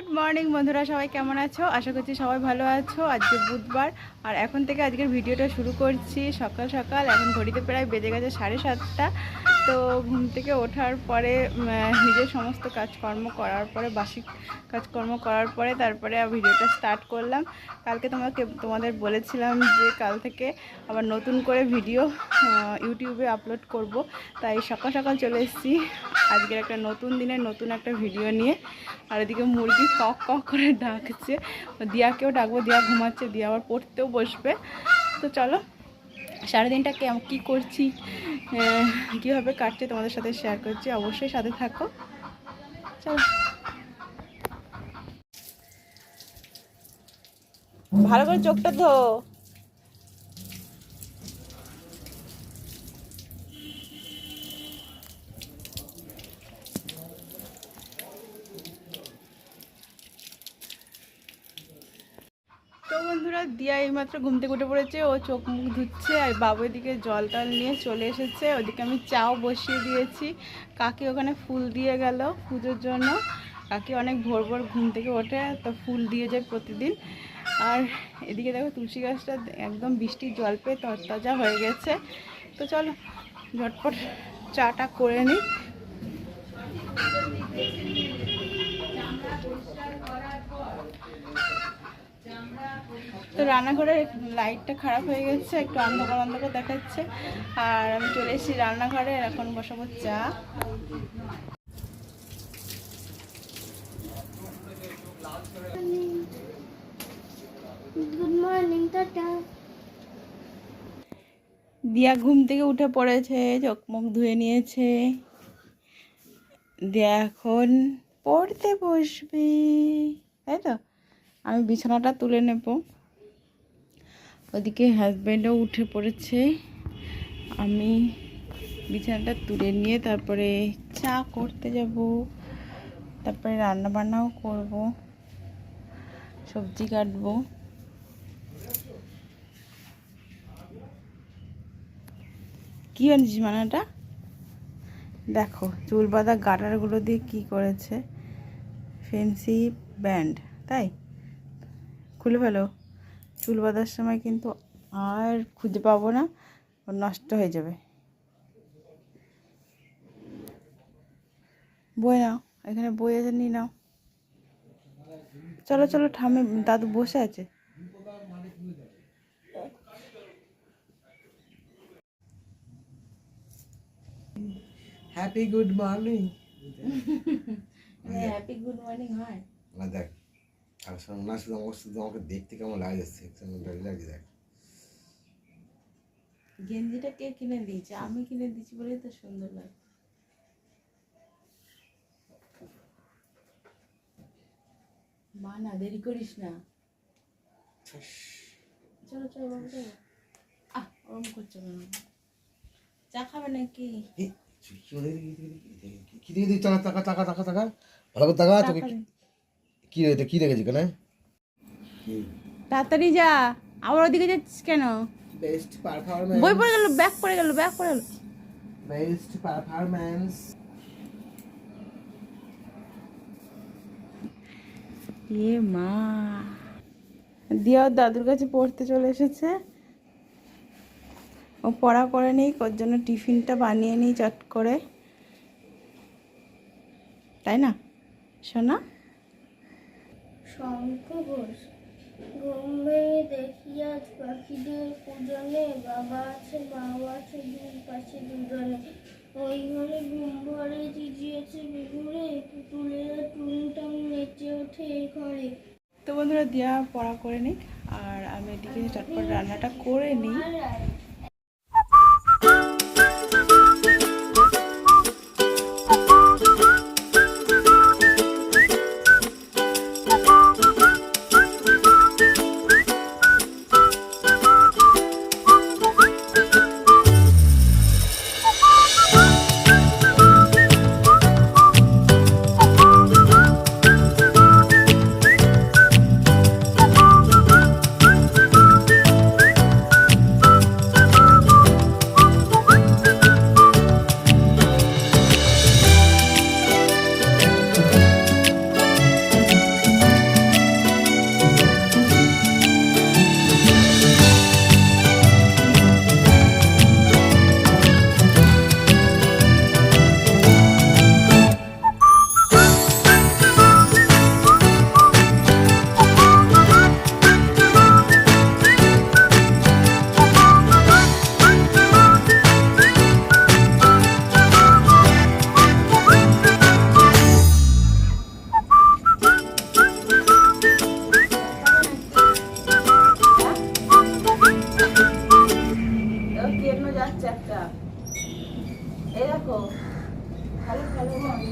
Good morning বন্ধুরা, সবাই কেমন আছো? আশা করছি সবাই ভালো আছো। আজকে বুধবার, আর এখন থেকে আজকের ভিডিওটা শুরু করছি সকাল সকাল। এখন ঘড়িতে প্রায় বেজে গেছে সাড়ে সাতটা। তো ঘুম থেকে ওঠার পরে নিজের সমস্ত কাজকর্ম করার পরে বাসি কাজকর্ম করার পরে তারপরে ভিডিওটা স্টার্ট করলাম। কালকে তোমাকে, তোমাদের বলেছিলাম যে কাল থেকে আবার নতুন করে ভিডিও ইউটিউবে আপলোড করব। তাই সকাল সকাল চলে এসেছি। আজকের একটা নতুন দিনের নতুন একটা ভিডিও নিয়ে। আর এদিকে মুরগি কক কক করে ডাকছে। দিয়াকেও ডাকবো, দিয়া ঘুমাচ্ছে, দিয়া আবার পড়তেও বসবে। তো চলো সারাদিনটা কে কী করছি কীভাবে কাটছে তোমাদের সাথে শেয়ার করছি, অবশ্যই সাথে থাকো। চলো। ভালো করে চোখটা ধো তো বন্ধুরা দিয়া এইমাত্র ঘুম থেকে উঠে পড়েছে, ও চোখ মুখ ধুচ্ছে আর বাবু এদিকে জল টল নিয়ে চলে এসেছে। ওদিকে আমি চাও বসিয়ে দিয়েছি। কাকি ওখানে ফুল দিয়ে গেল পুজোর জন্য। কাকি অনেক ভোর ভোর ঘুম থেকে ওঠে, তো ফুল দিয়ে যায় প্রতিদিন। আর এদিকে দেখো তুলসী গাছটা একদম বৃষ্টির জল পেয়ে তরতাজা হয়ে গেছে। তো চলো ঝটপট চাটা করে নিই। তো রান্নাঘরের লাইটটা খারাপ হয়ে গেছে একটু অন্ধকার অন্ধকার দেখাচ্ছে। আর আমি চলে এসেছি রান্নাঘরে এখন বসাবো চা। গুড মর্নিং টাটা দিয়া ঘুম থেকে উঠে পড়েছে চোখ মুখ ধুয়ে নিয়েছে। দিয়া এখন পড়তে বসবে। তাই তো? আমি বিছানাটা তুলে নেব। ওদিকে হাজব্যান্ডও উঠে পড়েছে। আমি বিছানাটা তুলে নিয়ে তারপরে চা করতে যাব, তারপরে রান্না বান্নাও করব, সবজি কাটবো। কি আনছিস মানাটা? দেখো চুল বাঁধা গাটারগুলো দিয়ে কি করেছে? ফেন্সি ব্যান্ড, তাই? খুলে ফেলো। চুল বাঁধার সময় কিন্তু আর খুঁজে পাবো না ও নষ্ট হয়ে যাবে। বই নাও এখানে বই আছে নিয়ে নাও। চলো চলো ঠামে দাদু বসে আছে। Happy good morning happy good morning হয়। না দেখ আর শোন না শুধু আমার শুধু আমাকে দেখতে কেমন লাগে যাচ্ছে লাগে দেখ। গেঞ্জিটা কে কিনে দিয়েছে? আমি কিনে দিয়েছি বলেই তো সুন্দর লাগে। মা না দেরি করিস না। চলো চলো বাবু চলো। আহ ওরম করছ কেন? চা খাবে নাকি? কি দেখি দেখি টাকা টাকা টাকা টাকা টাকা। ভালো করে টাকা তোকে। কি রে কি দেখেছি কেন তাড়াতাড়ি যা। আবার ওদিকে যাচ্ছিস কেন? বেস্ট পারফরম্যান্স বই পড়ে গেল ব্যাগ পড়ে গেল ব্যাগ পড়ে গেল। বেস্ট পারফরম্যান্স এ মা। দিয়া ওর দাদুর কাছে পড়তে চলে এসেছে। ও পড়া করে নেই ওর জন্য টিফিনটা বানিয়ে নিই চট করে। তাই না শোনা শঙ্খ ঘোষ ঘুম দেখি আজ পাখিদের পূজনে, বাবা আছে, মাও আছে, দুই পাশে দুজনে। ওই ঘরে ঘুম ভরে জিজিয়েছে বিগুড়ে পুতুলেরা টুংটাং নেচে ওঠে এ ঘরে। তো বন্ধুরা, দিয়া পড়া করে নিই আর আমি এদিকে চটপট রান্নাটা করে নিই।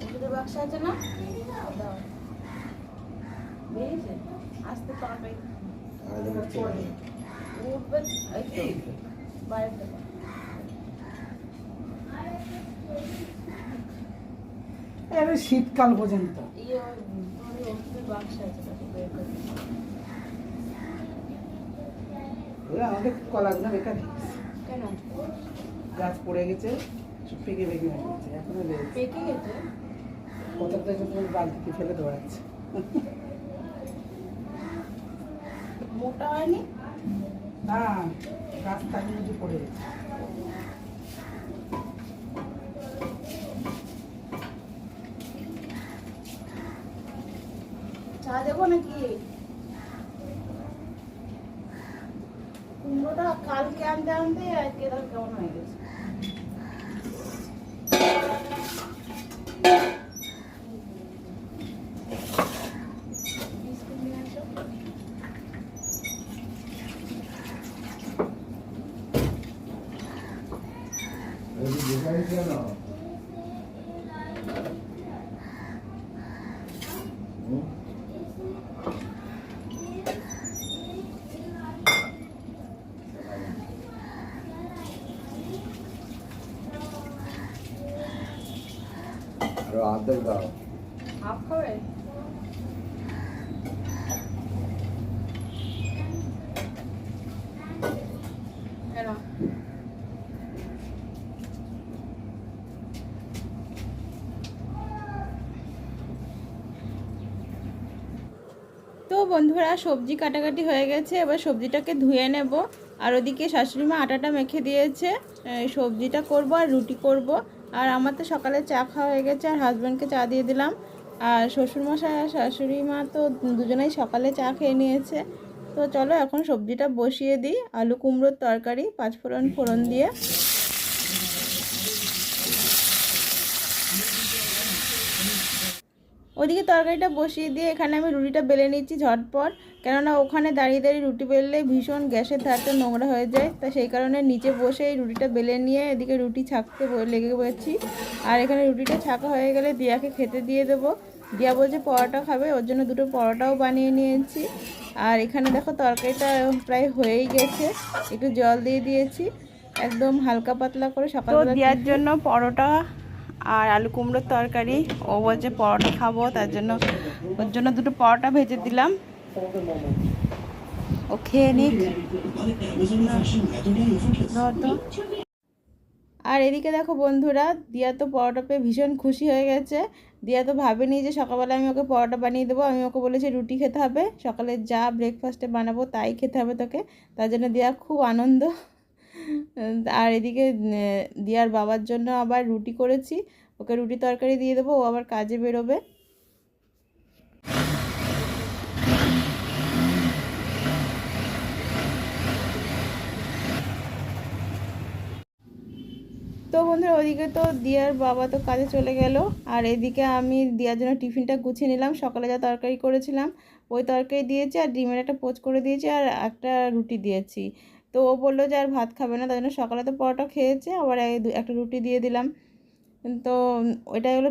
ওষুধের বাক্স আছে না বেরিয়েছে আসতে তরকারি আর যেন উঠতে পারে না। উঠবে বাইরে শীতকাল পর্যন্ত। আমাদের কলাগুলো বেকার কেন? গাছ পড়ে গেছে। পেকে পেকে হয়ে গেছে এখনও রয়েছে পেকে গেছে? কতটা যখন বালতিতে ফেলে দৌড়াচ্ছে। মোটা হয়নি? না গাছ তার মধ্যে পড়ে গেছে। চা দেবো নাকি? কুমড়োটা কালকে আনতে আনতে আজকে তার কেমন হয়ে গেছে? 안 된다. 아파요. তো বন্ধুরা, সবজি কাটাকাটি হয়ে গেছে। এবার সবজিটাকে ধুয়ে নেব। আর ওদিকে শাশুড়ি মা আটাটা মেখে দিয়েছে। সবজিটা করব আর রুটি করব। আর আমার তো সকালে চা খাওয়া হয়ে গেছে, আর হাজব্যান্ডকে চা দিয়ে দিলাম। আর শ্বশুরমশাই আর শাশুড়ি মা তো দুজনেই সকালে চা খেয়ে নিয়েছে। তো চলো এখন সবজিটা বসিয়ে দিই। আলু কুমড়োর তরকারি পাঁচফোড়ন ফোড়ন দিয়ে। ওদিকে তরকারিটা বসিয়ে দিয়ে এখানে আমি রুটিটা বেলে নিচ্ছি ঝটপট। কেননা ওখানে দাঁড়িয়ে দাঁড়িয়ে রুটি বেললে ভীষণ গ্যাসের ধারটা নোংরা হয়ে যায়। তা সেই কারণে নিচে বসে এই রুটিটা বেলে নিয়ে এদিকে রুটি ছাকতে লেগে পড়েছি। আর এখানে রুটিটা ছাকা হয়ে গেলে দিয়াকে খেতে দিয়ে দেবো। দিয়া বলছে পরোটা খাবে ওর জন্য দুটো পরোটাও বানিয়ে নিয়েছি। আর এখানে দেখো তরকারিটা প্রায় হয়েই গেছে। একটু জল দিয়ে দিয়েছি। একদম হালকা পাতলা করে সকাল দেওয়ার জন্য পরোটা আর আলু কুমড়োর তরকারি। ও বলছে পরোটা খাব, তার জন্য ওর জন্য দুটো পরোটা ভেজে দিলাম। ও খেয়ে নিক। আর এদিকে দেখো বন্ধুরা, দিয়া তো পরোটা পেয়ে ভীষণ খুশি হয়ে গেছে। দিয়া তো ভাবেনি যে সকালবেলা আমি ওকে পরোটা বানিয়ে দেবো। আমি ওকে বলেছি রুটি খেতে হবে। সকালে যা ব্রেকফাস্টে বানাবো তাই খেতে হবে তোকে। তার জন্য দিয়া খুব আনন্দ। আর এদিকে দিয়ার বাবার জন্য আবার রুটি করেছি। ওকে রুটি তরকারি দিয়ে দেবো, ও আবার কাজে বেরোবে। তো বন্ধুরা, ওদিকে তো দিয়ার বাবা তো কাজে চলে গেল। আর এদিকে আমি দিয়ার জন্য টিফিনটা গুছিয়ে নিলাম। সকালে যা তরকারি করেছিলাম, ওই তরকারি দিয়েছি আর ডিমের একটা পোচ করে দিয়েছি আর একটা রুটি দিয়েছি। তো ও বলল যে আর ভাত খাবে না, তাই জন্য সকালে তো পরোটা খেয়েছে, আবার একটা রুটি দিয়ে দিলাম। তো ওইটাই হলো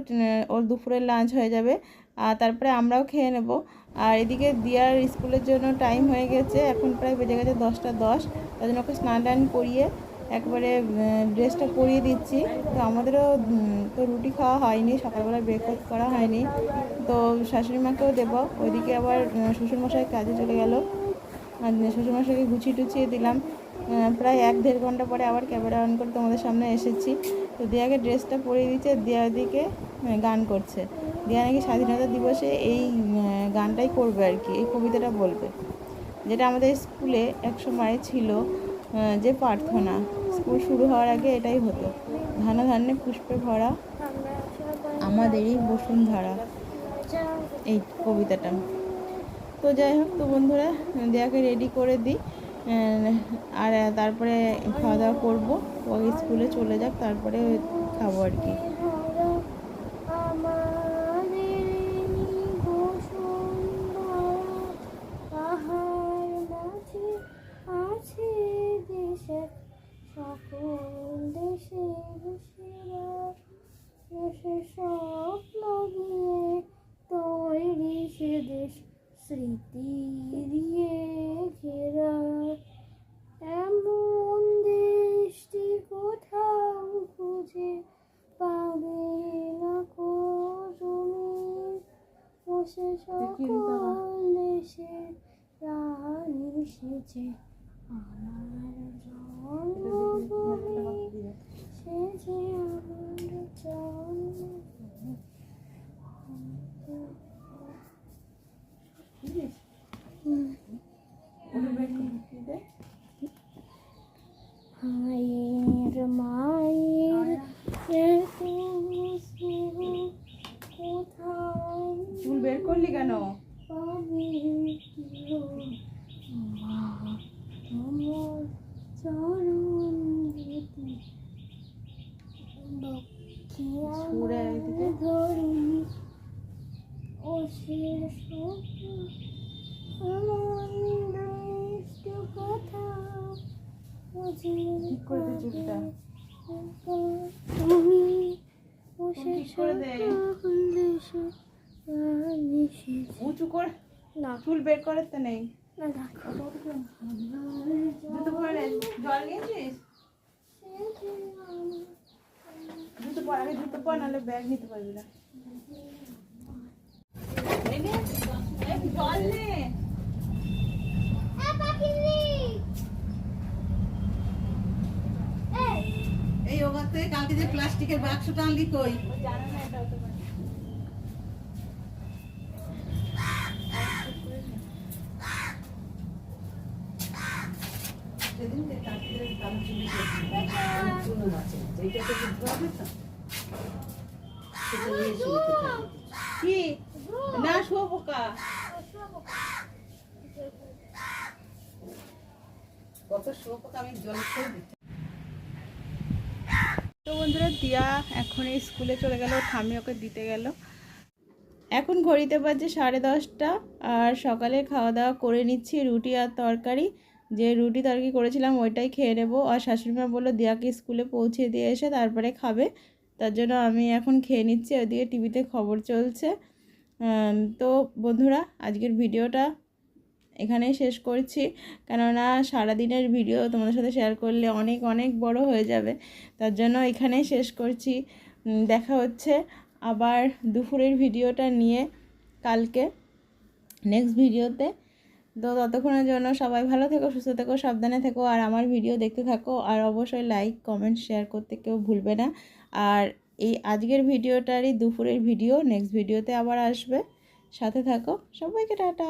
ওর দুপুরের লাঞ্চ হয়ে যাবে, আর তারপরে আমরাও খেয়ে নেব। আর এদিকে দিয়ার স্কুলের জন্য টাইম হয়ে গেছে, এখন প্রায় বেজে গেছে দশটা দশ তার জন্য ওকে স্নান টান করিয়ে একবারে ড্রেসটা পরিয়ে দিচ্ছি। তো আমাদেরও তো রুটি খাওয়া হয়নি সকালবেলা ব্রেকফাস্ট করা হয়নি। তো শাশুড়ি মাকেও দেবো, ওইদিকে আবার শ্বশুরমশাই কাজে চলে গেল। শ্বশুরমশাইকে গুছিয়ে টুছিয়ে দিলাম। প্রায় এক দেড় ঘণ্টা পরে আবার ক্যামেরা অন করে তোমাদের সামনে এসেছি। তো দিয়াকে ড্রেসটা পরিয়ে দিচ্ছে দিয়া দিকে গান করছে। দিয়া নাকি স্বাধীনতা দিবসে এই গানটাই করবে আর কি, এই কবিতাটা বলবে। যেটা আমাদের স্কুলে এক সময় ছিল যে প্রার্থনা, স্কুল শুরু হওয়ার আগে এটাই হতো। ধানে ধানে পুষ্পে ভরা, আমাদেরই বসুন্ধরা। এই কবিতাটা। তো যাই হোক, তো বন্ধুরা, দিয়াকে রেডি করে দিই। আর তারপরে খাওয়া দাওয়া করব। ও স্কুলে চলে যাক, তারপরে খাব আর কি। সকল দেশে দেশেরা দেশে স্বপ্ন স্মৃতি দিয়ে ঘেরা এমন দেশটি কোথাও খুঁজে পাবে না কো তুমি। বসে সকল দেশে রানী সেজে আমার জন্মভূমি সেজে আমার জন্মভূমি মায়ের মায়ের চুল বের করলি কেন পাবে কেউ? মা তোমার চরণ দিতে লক্ষ্মী সুরে আমার দিতে। ধরিনি ও সে আমার দৃষ্টি কোথাও ঠিক করে দে চুলটা। তুমি বসে ঠিক করে দে। সকল দেশে রানী সেজে উঁচু কর। না। চুল বের করার তো নেই। জুতো পরে জল নিয়েছিস? জুতো পর আগে জুতো পর নাহলে ব্যাগ নিতে পারবি না। জল নে। এই থেকে কালকে যে প্লাস্টিকের বাক্সটা আনলি কই? জানে না এটা হতে পারে সেদিন যে চুনো আছে এইটা তো বুঝতে পারবে তো? কি? না তো বন্ধুরা, দিয়া এখন এই স্কুলে চলে গেল, ঠাম্মি ওকে দিতে গেল। এখন ঘড়িতে বাজে সাড়ে দশটা, আর সকালে খাওয়া দাওয়া করে নিচ্ছি রুটি আর তরকারি। যে রুটি তরকারি করেছিলাম ওইটাই খেয়ে নেব। আর শাশুড়িমা বলল, দিয়াকে স্কুলে পৌঁছে দিয়ে এসে তারপরে খাবে। তার জন্য আমি এখন খেয়ে নিচ্ছি ওদিকে টিভিতে খবর চলছে। তো বন্ধুরা, আজকের ভিডিওটা এখানেই শেষ করছি। কেননা সারাদিনের ভিডিও তোমাদের সাথে শেয়ার করলে অনেক অনেক বড় হয়ে যাবে। তার জন্য এখানেই শেষ করছি। দেখা হচ্ছে আবার দুপুরের ভিডিওটা নিয়ে কালকে। নেক্সট ভিডিওতে তো ততক্ষণের জন্য সবাই ভালো থেকো, সুস্থ থেকো, সাবধানে থেকো, আর আমার ভিডিও দেখতে থাকো। আর অবশ্যই লাইক কমেন্ট শেয়ার করতে কেউ ভুলবে না। আর এই আজকের ভিডিওটারই দুপুরের ভিডিও নেক্সট ভিডিওতে আবার আসবে। সাথে থাকো। সবাইকে টাটা।